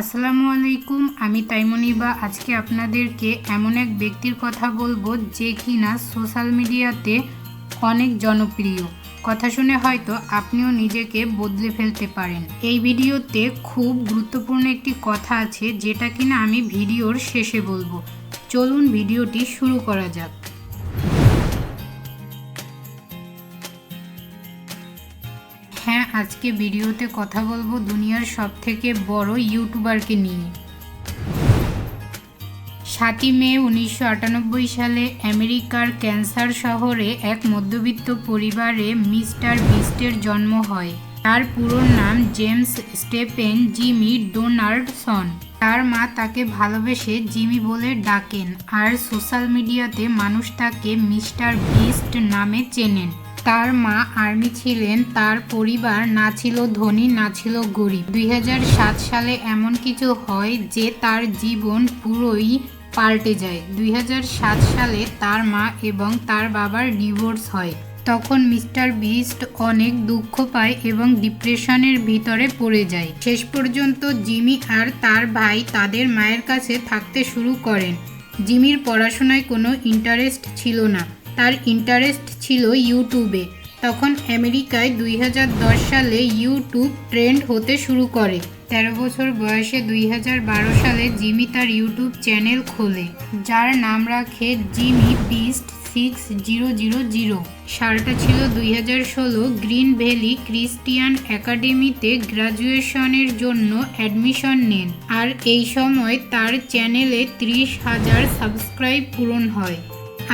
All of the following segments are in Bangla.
আসসালামু আলাইকুম, আমি তাইমনিবা আজকে আপনাদেরকে এমন এক ব্যক্তির কথা বলব যে কিনা সোশ্যাল মিডিয়াতে অনেক জনপ্রিয়। কথা শুনে হয়তো আপনিও নিজেকে বদলে ফেলতে পারেন। এই ভিডিওতে খুব গুরুত্বপূর্ণ একটি কথা আছে যেটা কিনা আমি ভিডিওর শেষে বলব। চলুন ভিডিওটি শুরু করা যাক। আজকে ভিডিওতে কথা বলব দুনিয়ার সব থেকে বড় ইউটিউবারকে নিয়ে। সাতই মে উনিশশো আটানব্বই সালে আমেরিকার ক্যান্সার শহরে এক মধ্যবিত্ত পরিবারে মিস্টার বিস্টের জন্ম হয়। তার পুরো নাম জেমস স্টেপেন জিমি ডোনাল্ডসন। তার মা তাকে ভালোবেসে জিমি বলে ডাকেন, আর সোশ্যাল মিডিয়াতে মানুষ তাকে মিস্টার বিস্ট নামে চেনেন। তার মা আর্মি ছিলেন, তার পরিবার না ছিল ধনী, না ছিল গরিব। দুই হাজার সাত সালে এমন কিছু হয় যে তার জীবন পুরোই পাল্টে যায়। দুই হাজার সাত সালে তার মা এবং তার বাবার ডিভোর্স হয়। তখন মিস্টার বিস্ট অনেক দুঃখ পায় এবং ডিপ্রেশনের ভিতরে পড়ে যায়। শেষ পর্যন্ত জিমি আর তার ভাই তাদের মায়ের কাছে থাকতে শুরু করেন। জিমির পড়াশোনায় কোনো ইন্টারেস্ট ছিল না। তার ইন্টারেস্ট ছিল ইউটিউবে। তখন আমেরিকায় দুই হাজার দশ সালে ইউটিউব ট্রেন্ড হতে শুরু করে। তেরো বছর বয়সে দুই হাজার বারো সালে জিমি তার ইউটিউব চ্যানেল খোলে, যার নাম রাখে Jimmy Beast six zero zero zero. সালটা ছিল দুই ষোলো গ্রিন ভ্যালি ক্রিস্টিয়ান একাডেমিতে গ্রাজুয়েশনের জন্য অ্যাডমিশন নেন, আর এই সময় তার চ্যানেলে ত্রিশ হাজার সাবস্ক্রাইব পূরণ হয়।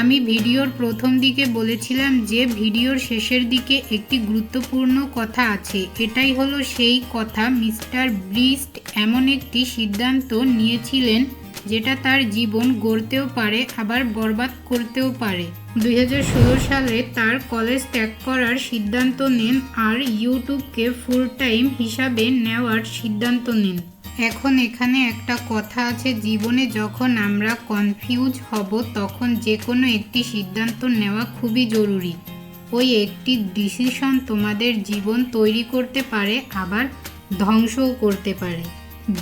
আমি ভিডিওর প্রথম দিকে বলেছিলাম যে ভিডিওর শেষের দিকে একটি গুরুত্বপূর্ণ কথা আছে। এটাই হলো সেই কথা মিস্টার ব্রিস্ট এমন একটি সিদ্ধান্ত নিয়েছিলেন যেটা তার জীবন গড়তেও পারে, আবার বরবাদ করতেও পারে। দু হাজার ষোলো সালে তার কলেজ ত্যাগ করার সিদ্ধান্ত নেন আর ইউটিউবকে ফুল টাইম হিসাবে নেওয়ার সিদ্ধান্ত নেন। এখন এখানে একটা কথা আছে, জীবনে যখন আমরা কনফিউজ হব, তখন যে কোনো একটি সিদ্ধান্ত নেওয়া খুবই জরুরি। ওই একটি ডিসিশন তোমাদের জীবন তৈরি করতে পারে, আবার ধ্বংসও করতে পারে।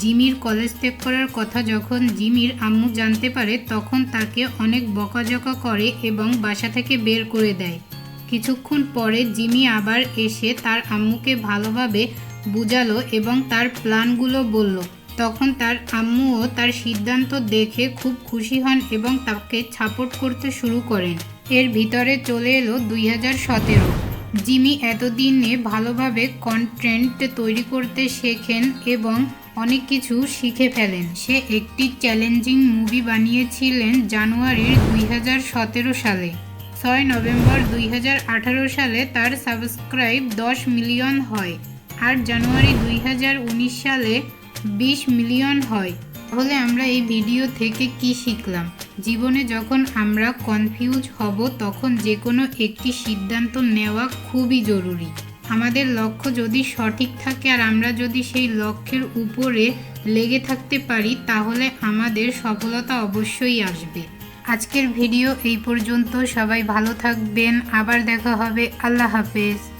জিমির কলেজ ত্যাগ করার কথা যখন জিমির আম্মু জানতে পারে, তখন তাকে অনেক বকাঝকা করে এবং বাসা থেকে বের করে দেয়। কিছুক্ষণ পরে জিমি আবার এসে তার আম্মুকে ভালোভাবে বুঝালো এবং তার প্ল্যানগুলো বলল। তখন তার আম্মুও তার সিদ্ধান্ত দেখে খুব খুশি হন এবং তাকে সাপোর্ট করতে শুরু করেন। এর ভিতরে চলে এলো দুই হাজার সতেরো। জিমি এতদিনে ভালোভাবে কন্টেন্ট তৈরি করতে শেখেন এবং অনেক কিছু শিখে ফেলেন। সে একটি চ্যালেঞ্জিং মুভি বানিয়েছিলেন জানুয়ারির দুই হাজার সতেরো সালে। ছয় নভেম্বর দুই হাজার আঠারো সালে তার সাবস্ক্রাইব দশ মিলিয়ন হয়। আর জানুয়ারি দুই হাজার উনিশ সালে বিশ মিলিয়ন হয়। তাহলে আমরা এই ভিডিও থেকে কি শিখলাম? জীবনে যখন আমরা কনফিউজ হব, তখন যে কোনো একটি সিদ্ধান্ত নেওয়া খুবই জরুরি। আমাদের লক্ষ্য যদি সঠিক থাকে আর আমরা যদি সেই লক্ষ্যের উপরে লেগে থাকতে পারি, তাহলে আমাদের সফলতা অবশ্যই আসবে। আজকের ভিডিও এই পর্যন্ত। সবাই ভালো থাকবেন। আবার দেখা হবে। আল্লাহ হাফেজ।